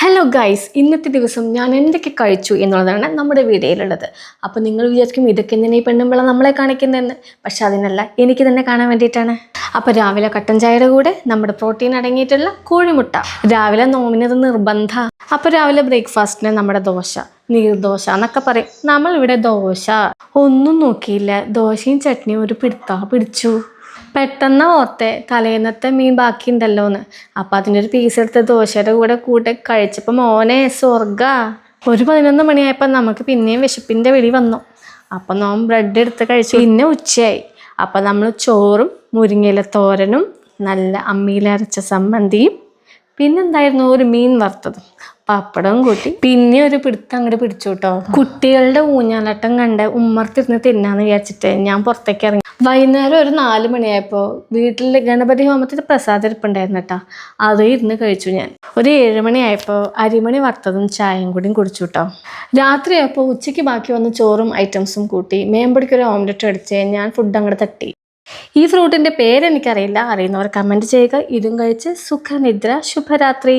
Hello guys ഇന്നത്തെ ദിവസം ഞാൻ എന്തൊക്കെ കഴിച്ചു എന്നുള്ളതാണ് നമ്മുടെ വീഡിയോയിലുള്ളത്. അപ്പോൾ നിങ്ങൾ വിചാരിക്കും ഇതൊക്കെ എന്തിനാ ഈ പെണ്ണുമ്പിള നമ്മളെ കാണിക്കുന്നതെന്ന്. പക്ഷെ അതിനല്ല എനിക്ക് തന്നെ കാണാൻ വേണ്ടിയിട്ടാണ്. അപ്പോൾ രാവിലെ കട്ടൻ ചായയുടെ കൂടെ നമ്മുടെ പ്രോട്ടീൻ അടങ്ങിയിട്ടുള്ള കോഴിമുട്ട. രാവിലെ നോമിനത് നിർബന്ധ. അപ്പോൾ രാവിലെ ബ്രേക്ക്ഫാസ്റ്റിന് നമ്മുടെ ദോശ. നീർദോശ എന്നൊക്കെ പറയും. നമ്മളിവിടെ ദോശ. ഒന്നും നോക്കിയില്ല. ദോശയും ചട്നിയും ഒരു പിടുത്താ. പിടിച്ചു. പെട്ടെന്ന് ഓർത്തെ തലേന്നത്തെ മീൻ ബാക്കിയുണ്ടല്ലോ എന്ന് അപ്പം അതിന്റെ ഒരു പീസ് എടുത്ത് ദോശയുടെ കൂടെ കൂട്ടി കഴിച്ചപ്പോൾ മോനെ സ്വർഗ ഒരു പതിനൊന്ന് മണിയായപ്പോൾ നമുക്ക് പിന്നെയും വിശപ്പിന്റെ വെളി വന്നു. അപ്പം നോം ബ്രെഡ് എടുത്ത് കഴിച്ചു. പിന്നെ ഉച്ചയായി. അപ്പം നമ്മൾ ചോറും മുരിങ്ങയില തോരനും നല്ല അമ്മിയിലരച്ച സമ്മന്തിയും പിന്നെന്തായിരുന്നു ഒരു മീൻ വറുത്തതും. പപ്പടവും കൂട്ടി. പിന്നെ ഒരു പിടുത്തം അങ്ങോട്ട് പിടിച്ചു കേട്ടോ കുട്ടികളുടെ ഊഞ്ഞാലാട്ടം കണ്ട് ഉമ്മർത്തിരുന്ന് തിന്നാന്ന് വിചാരിച്ചിട്ട് ഞാൻ പുറത്തേക്ക് ഇറങ്ങി. വൈകുന്നേരം ഒരു നാല് മണിയായപ്പോൾ വീട്ടിൽ ഗണപതി ഹോമത്തിൽ പ്രസാദം ഇരിപ്പുണ്ടായിരുന്നു കേട്ടോ അത് ഇരുന്ന് കഴിച്ചു ഞാൻ. ഒരു ഏഴ് മണിയായപ്പോൾ അരിമണി വറുത്തതും ചായയും കൂടിയും കുടിച്ചു കേട്ടോ രാത്രിയായപ്പോൾ ഉച്ചയ്ക്ക് ബാക്കി വന്ന ചോറും ഐറ്റംസും കൂട്ടി മേമ്പടിക്ക് ഒരു ഓംലെറ്റ് അടിച്ച് ഞാൻ ഫുഡ് അങ്ങോട്ട് തട്ടി. ഈ ഫ്രൂട്ടിന്റെ പേരെനിക്കറിയില്ല. അറിയുന്നവർ കമന്റ് ചെയ്യുക. ഇതും കഴിച്ച് സുഖനിദ്ര. ശുഭരാത്രി.